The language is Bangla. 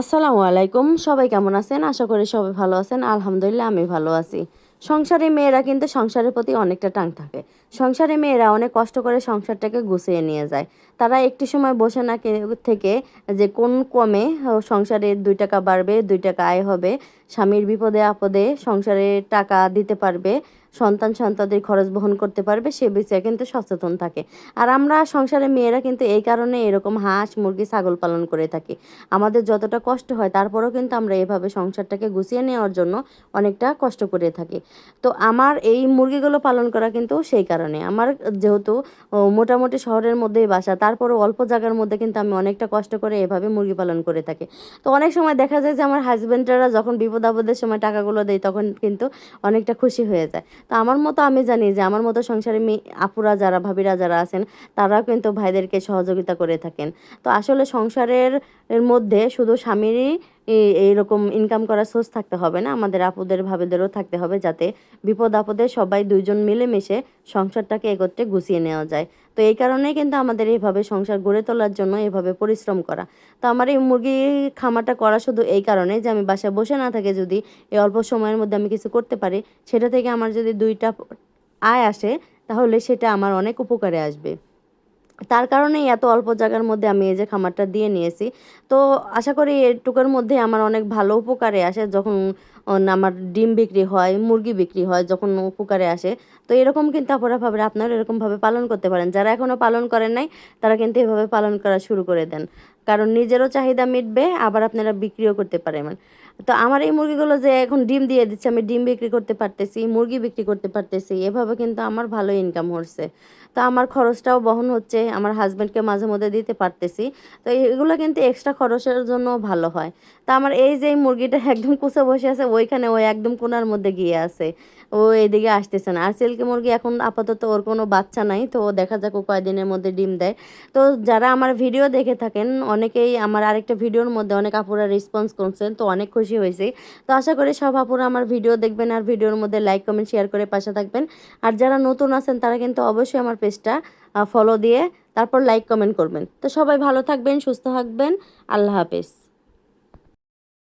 আসসালামু আলাইকুম। সবাই কেমন আছেন? আশা করি সবাই ভালো আছেন। আলহামদুলিল্লাহ, আমি ভালো আছি। সংসারে মেয়েরা কিন্তু সংসারের প্রতি অনেকটা টান থাকে। সংসারে মেয়েরা অনেক কষ্ট করে সংসারটাকে গুছিয়ে নিয়ে যায়। তারা একটি সময় বসে না থেকে যে কোন কমে সংসারে দুই টাকা বাড়বে, দুই টাকা আয় হবে, স্বামীর বিপদে আপদে সংসারে টাকা দিতে পারবে সন্তান সন্তানদের খরচ বহন করতে পারবে, সে বিষয়ে কিন্তু সচেতন থাকে। আর আমরা সংসারে মেয়েরা কিন্তু এই কারণে এরকম হাঁস, মুরগি, ছাগল পালন করে থাকি। আমাদের যতটা কষ্ট হয়, তারপরেও কিন্তু আমরা এভাবে সংসারটাকে গুছিয়ে নেওয়ার জন্য অনেকটা কষ্ট করে থাকি। তো আমার এই মুরগিগুলো পালন করা কিন্তু সেই কারণে। আমার যেহেতু মোটামুটি শহরের মধ্যেই বাসা, তারপরও অল্প জায়গার মধ্যে কিন্তু আমি অনেকটা কষ্ট করে এভাবে মুরগি পালন করে থাকি। তো অনেক সময় দেখা যায় যে আমার হাজব্যান্ডরা যখন বিপদ আপদের সময় টাকাগুলো দেয়, তখন কিন্তু অনেকটা খুশি হয়ে যায়। তো আমার মতো আমি জানি যে আমার মতো সংসারে মেয়ে আপুরা যারা, ভাবিরা যারা আছেন, তারাও কিন্তু ভাইদেরকে সহযোগিতা করে থাকেন। তো আসলে সংসারের মধ্যে শুধু স্বামীরই এইরকম ইনকাম করার সোর্স থাকতে হবে না। আমাদের আপুদের, ভাবেদেরও থাকতে হবে যাতে বিপদ আপদে সবাই দুইজন মিলেমিশে সংসারটাকে এগোতে গুছিয়ে নেওয়া যায়। তো এই কারণেই কিন্তু আমাদের এইভাবে সংসার গড়ে তোলার জন্য এভাবে পরিশ্রম করা। তো আমার এই মুরগি খামারটা করা শুধু এই কারণে যে আমি বাসায় বসে না থাকে যদি এই অল্প সময়ের মধ্যে আমি কিছু করতে পারি, সেটা থেকে আমার যদি দুইটা আয় আসে, তাহলে সেটা আমার অনেক উপকারে আসবে। তার কারণেই এত অল্প জায়গার মধ্যে আমি এই যে খামারটা দিয়ে নিয়েছি। তো আশা করি এটুকুর মধ্যে আমার অনেক ভালো উপকারে আসে যখন আমার ডিম বিক্রি হয়, মুরগি বিক্রি হয়, যখন উপকারে আসে। তো এরকম কিন্তু আপনারা ভাবে আপনারা এরকমভাবে পালন করতে পারেন। যারা এখনও পালন করেন নাই, তারা কিন্তু এভাবে পালন করা শুরু করে দেন। কারণ নিজেরও চাহিদা মিটবে, আবার আপনারা বিক্রিও করতে পারেন। তো আমার এই মুরগিগুলো যে এখন ডিম দিয়ে দিচ্ছে, আমি ডিম বিক্রি করতে পারতেছি, মুরগি বিক্রি করতে পারতেছি, এভাবে কিন্তু আমার ভালো ইনকাম হচ্ছে। তো আমার খরচটাও বহন হচ্ছে, আমার হাজব্যান্ডকে মাঝে মধ্যে দিতে পারতেছি। তো এগুলো কিন্তু এক্সট্রা খরচের জন্য ভালো হয়। তা আমার এই যে মুরগিটা একদম কুচে বসে আছে, ওইখানে ওই একদম কোনার মধ্যে গিয়ে আছে। ও এদিকে আসতেছে না। আর সিল্কি মুরগি এখন আপাতত ওর কোনো বাচ্চা নাই, তো দেখা যাক ও কয়দিনের মধ্যে ডিম দেয়। তো যারা আমার ভিডিও দেখে থাকেন, অনেকেই আমার আরেকটা ভিডিওর মধ্যে অনেক আপুরা রেসপন্স করছেন, তো অনেক খুশি হয়েছি। তো আশা করি সব আপুরা আমার ভিডিও দেখবেন আর ভিডিওর মধ্যে লাইক কমেন্ট শেয়ার করে পাশে থাকবেন। আর যারা নতুন আছেন, তারা কিন্তু অবশ্যই আমার পেজটা ফলো দিয়ে তারপর লাইক কমেন্ট করবেন। তো সবাই ভালো থাকবেন, সুস্থ থাকবেন। আল্লাহ হাফেজ।